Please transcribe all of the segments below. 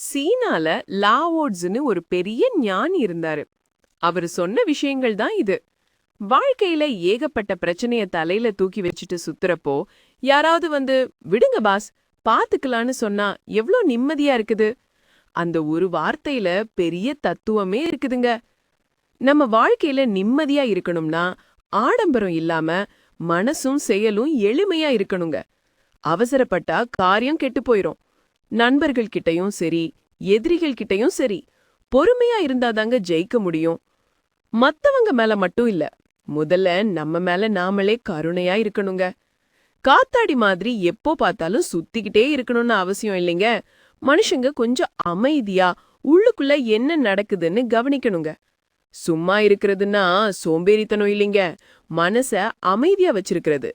சீனால லாவோட்ஸ்னு ஒரு பெரிய ஞானி இருந்தாரு. அவர் சொன்ன விஷயங்கள் தான் இது. வாழ்க்கையில ஏகப்பட்ட பிரச்சனைய தலையில தூக்கி வச்சுட்டு சுத்துறப்போ யாராவது வந்து விடுங்க பாஸ் பாத்துக்கலான்னு சொன்னா எவ்ளோ நிம்மதியா இருக்குது? அந்த ஒரு வார்த்தையில பெரிய தத்துவமே இருக்குதுங்க. நம்ம வாழ்க்கையில நிம்மதியா இருக்கணும்னா ஆடம்பரம் இல்லாம மனசும் செயலும் எளிமையா இருக்கணுங்க. அவசரப்பட்டா காரியம் கெட்டு போயிரும். நண்பர்கள் கிட்டயும் சரி எதிரிகள் கிட்டயும் சரி பொறுமையா இருந்தாதாங்க ஜெயிக்க முடியும். மத்தவங்க மேல மட்டும் இல்ல முதல்ல நம்ம மேல நாமளே கருணையா இருக்கணுங்க. காத்தாடி மாதிரி எப்போ பார்த்தாலும் சுத்திக்கிட்டே இருக்கணும்னு அவசியம் இல்லைங்க. மனுஷங்க கொஞ்சம் அமைதியா உள்ளுக்குள்ள என்ன நடக்குதுன்னு கவனிக்கணுங்க. சும்மா இருக்கிறதுன்னா சோம்பேறித்தனம் இல்லைங்க. மனச அமைதியா வச்சிருக்கிறது.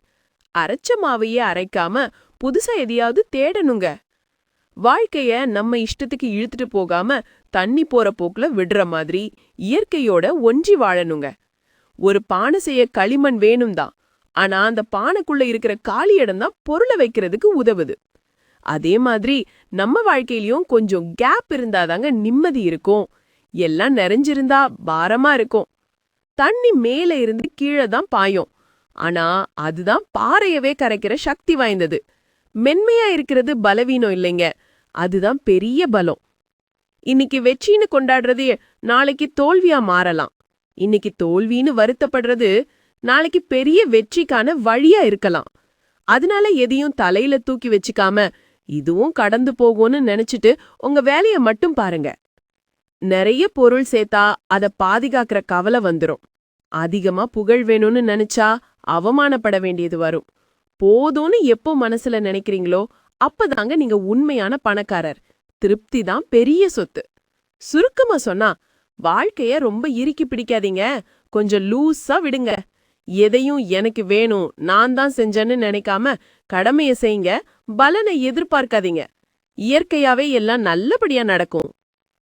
அரைச்ச மாவையே அரைக்காம புதுசா எதையாவது தேடணுங்க. வாழ்க்கைய நம்ம இஷ்டத்துக்கு இழுத்துட்டு போகாம தண்ணி போற போக்குல விடுற மாதிரி இயற்கையோட ஒன்றி வாழணுங்க. ஒரு பானை செய்ய களிமண் வேணும் தான் ஆனா அந்த பானைக்குள்ள இருக்கிற காலி இடம் தான் பொருளை வைக்கிறதுக்கு உதவுது. அதே மாதிரி நம்ம வாழ்க்கையிலயும் கொஞ்சம் கேப் இருந்தாதாங்க நிம்மதி இருக்கும். எல்லாம் நிறைஞ்சிருந்தா பாரமா இருக்கும். தண்ணி மேல இருந்து கீழே தான் பாயும். ஆனா அதுதான் பாறையவே கரைக்கிற சக்தி வாய்ந்தது. மென்மையா இருக்கிறது பலவீனம் இல்லைங்க. அதுதான் பெரிய பலம். இன்னைக்கு வெற்றின்னு கொண்டாடுறது நாளைக்கு தோல்வியா மாறலாம். இன்னைக்கு தோல்வின்னு வருத்தப்படுறது நாளைக்கு பெரிய வெற்றிக்கான வழியா இருக்கலாம். அதனால எதையும் தலையில தூக்கி வச்சுக்காம இதுவும் கடந்து போகும்னு நினைச்சிட்டு உங்க வேலைய மட்டும் பாருங்க. நிறைய பொருள் சேர்த்தா அத பாதுகாக்கிற கவலை வந்துரும். அதிகமா புகழ் வேணும்னு நினைச்சா அவமானப்பட வேண்டியது வரும். போதும்னு எப்போ மனசுல நினைக்கிறீங்களோ அப்பதாங்க நீங்க உண்மையான பணக்காரர். திருப்தி தான் பெரிய சொத்து. சுருக்கமா சொன்னா வாழ்க்கைய ரொம்ப இறுக்கி பிடிக்காதீங்க. கொஞ்சம் லூஸா விடுங்க. எதையும் எனக்கு வேணும் நான் தான் செஞ்சேன்னு நினைக்காம கடமைய செய்யுங்க. பலனை எதிர்பார்க்காதீங்க. இயற்கையாவே எல்லாம் நல்லபடியா நடக்கும்.